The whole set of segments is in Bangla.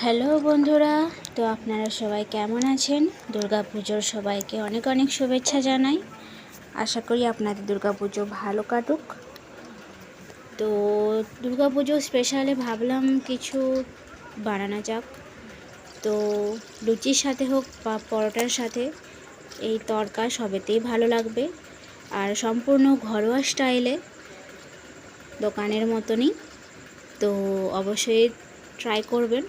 হ্যালো বন্ধুরা, তো আপনারা সবাই কেমন আছেন? দুর্গা পুজোর সবাইকে অনেক অনেক শুভেচ্ছা জানাই। আশা করি আপনাদের দুর্গা পুজো ভালো কাটুক। তো দুর্গা পুজো স্পেশালে ভাবলাম কিছু বানানো যাক। তো লুচির সাথে হোক বা পরোটার সাথে, এই তরকা সবেতেই ভালো লাগবে। আর সম্পূর্ণ ঘরোয়া স্টাইলে দোকানের মতনই। তো অবশ্যই ট্রাই করবেন।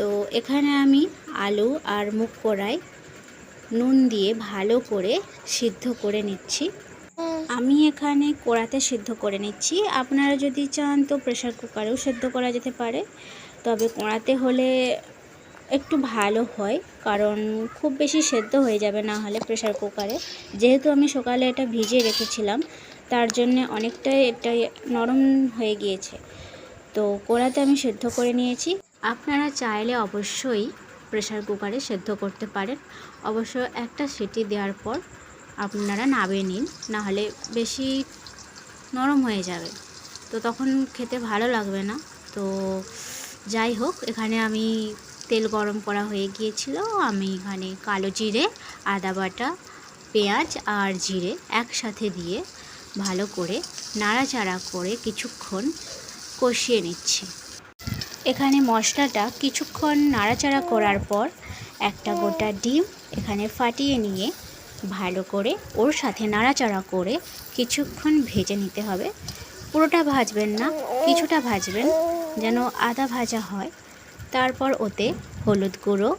তো এখানে আমি আলু আর মুগ কড়াই, নুন দিয়ে ভালো করে সিদ্ধ করে নিচ্ছি। আমি এখানে কড়াতে সিদ্ধ করে নিচ্ছি। আপনারা যদি চান তো প্রেশার কুকারেও সিদ্ধ করা যেতে পারে। তবে কড়াতে হলে একটু ভালো হয়, কারণ খুব বেশি সেদ্ধ হয়ে যাবে না হলে প্রেশার কুকারে। যেহেতু আমি সকালে এটা ভিজিয়ে রেখেছিলাম, তার জন্যে অনেকটাই এটা নরম হয়ে গিয়েছে। তো কড়াতে আমি সেদ্ধ করে নিয়েছি। আপনারা চাইলে অবশ্যই প্রেশার কুকারে সেদ্ধ করতে পারেন। অবশ্য একটা সিটি দেওয়ার পর আপনারা নামিয়ে নিন, নাহলে বেশি নরম হয়ে যাবে। তো তখন খেতে ভালো লাগবে না। তো যাই হোক, এখানে আমি তেল গরম করা হয়ে গিয়েছিল। আমি এখানে কালো জিরে, আদা বাটা, পেঁয়াজ আর জিরে একসাথে দিয়ে ভালো করে নাড়াচাড়া করে কিছুক্ষণ কষিয়ে নিচ্ছি। এখানে মশলাটা কিছুক্ষণ নাড়াচাড়া করার পর একটা গোটা ডিম এখানে ফাটিয়ে নিয়ে ভালো করে ওর সাথে নাড়াচাড়া করে কিছুক্ষণ ভেজে নিতে হবে। পুরোটা ভাজবেন না, কিছুটা ভাজবেন যেন আদা ভাজা হয়। তারপর ওতে হলুদ গুঁড়ো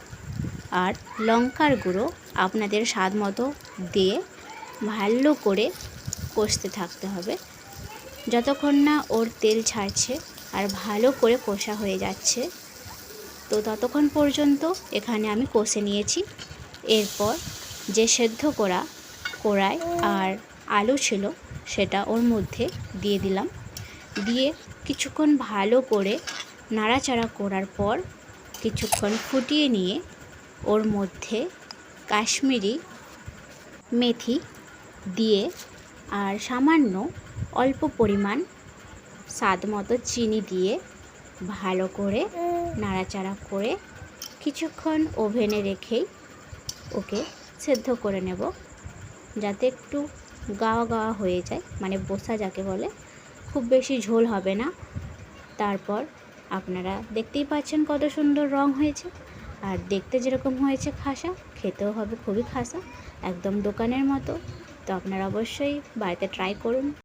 আর লঙ্কার গুঁড়ো আপনাদের স্বাদ মতো দিয়ে ভালো করে কষতে থাকতে হবে। যতক্ষণ না ওর তেল ছাড়ছে আর ভালো করে কষা হয়ে যাচ্ছে। তো ততক্ষণ পর্যন্ত এখানে আমি কষে নিয়েছি। এরপর যে সেদ্ধ করা কড়াই আর আলু ছিল সেটা ওর মধ্যে দিয়ে দিলাম। দিয়ে কিছুক্ষণ ভালো করে নাড়াচাড়া করার পর কিছুক্ষণ ফুটিয়ে নিয়ে ওর মধ্যে কাশ্মীরি মেথি দিয়ে আর সামান্য অল্প পরিমাণ স্বাদ মতো চিনি দিয়ে ভালো করে নাড়াচাড়া করে কিছুক্ষণ ওভেনে রেখেই ওকে সেদ্ধ করে নেব, যাতে একটু গাওয়া গাওয়া হয়ে যায়। মানে বসা যাকে বলে, খুব বেশি ঝোল হবে না। তারপর আপনারা দেখতেই পাচ্ছেন কত সুন্দর রং হয়েছে। আর দেখতে যেরকম হয়েছে খাসা, খেতেও হবে খুবই খাসা, একদম দোকানের মতো। তো আপনারা অবশ্যই বাড়িতে ট্রাই করুন।